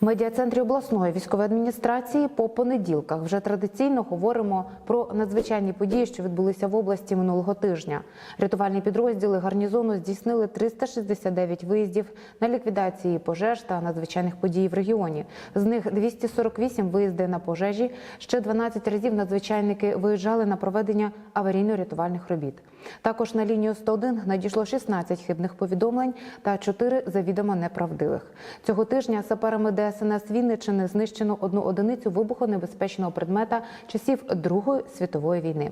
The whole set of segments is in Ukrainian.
В медіа-центрі обласної військової адміністрації по понеділках вже традиційно говоримо про надзвичайні події, що відбулися в області минулого тижня. Рятувальні підрозділи гарнізону здійснили 369 виїздів на ліквідації пожеж та надзвичайних подій в регіоні. З них 248 виїзди на пожежі. Ще 12 разів надзвичайники виїжджали на проведення аварійно-рятувальних робіт. Також на лінію 101 надійшло 16 хибних повідомлень та 4 завідомо неправдивих. Цього тижня саперами ДСНС Вінниччини знищено одну одиницю вибухонебезпечного предмета часів Другої світової війни.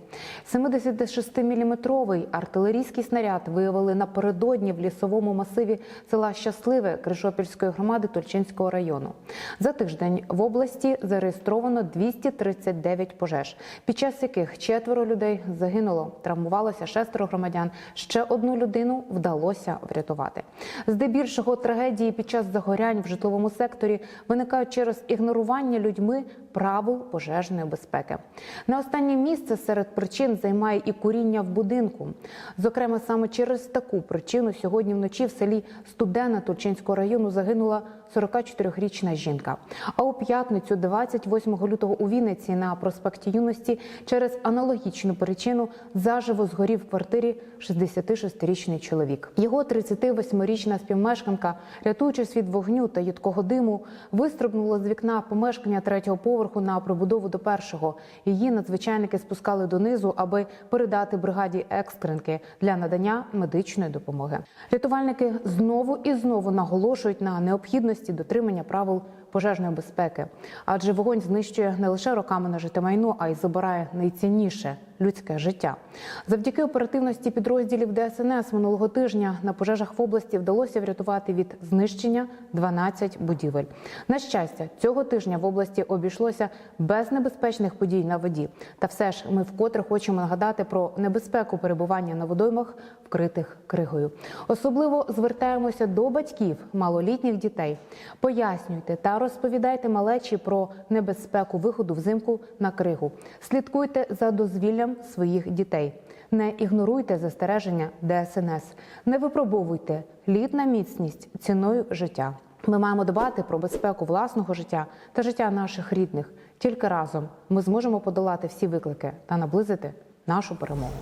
76-мм артилерійський снаряд виявили напередодні в лісовому масиві села Щасливе Кришопільської громади Тульчинського району. За тиждень в області зареєстровано 239 пожеж, під час яких четверо людей загинуло, травмувалося шестеро громадян. Ще одну людину вдалося врятувати. Здебільшого трагедії під час загорянь в житловому секторі виникають через ігнорування людьми правил пожежної безпеки. Не останнє місце серед причин займає і куріння в будинку. Зокрема, саме через таку причину сьогодні вночі в селі Студена Тульчинського району загинула 44-річна жінка. А у п'ятницю, 28 лютого, у Вінниці на проспекті юності через аналогічну причину заживо згорів в квартирі 66-річний чоловік. Його 38-річна співмешканка, рятуючись від вогню та їдкого диму, вистрибнула з вікна помешкання третього поверху на прибудову до першого. Її надзвичайники спускали донизу, аби передати бригаді екстренки для надання медичної допомоги. Рятувальники знову і знову наголошують на необхідності дотримання правил пожежної безпеки, адже вогонь знищує не лише роками нажите майно, а й забирає найцінніше людське життя. Завдяки оперативності підрозділів ДСНС минулого тижня на пожежах в області вдалося врятувати від знищення 12 будівель. На щастя, цього тижня в області обійшлося без небезпечних подій на воді. Та все ж ми вкотре хочемо нагадати про небезпеку перебування на водоймах, вкритих кригою. Особливо звертаємося до батьків малолітніх дітей. Пояснюйте та розповідайте малечі про небезпеку виходу взимку на кригу. Слідкуйте за дозвіллям своїх дітей. Не ігноруйте застереження ДСНС. Не випробовуйте лід на міцність ціною життя. Ми маємо дбати про безпеку власного життя та життя наших рідних. Тільки разом ми зможемо подолати всі виклики та наблизити нашу перемогу.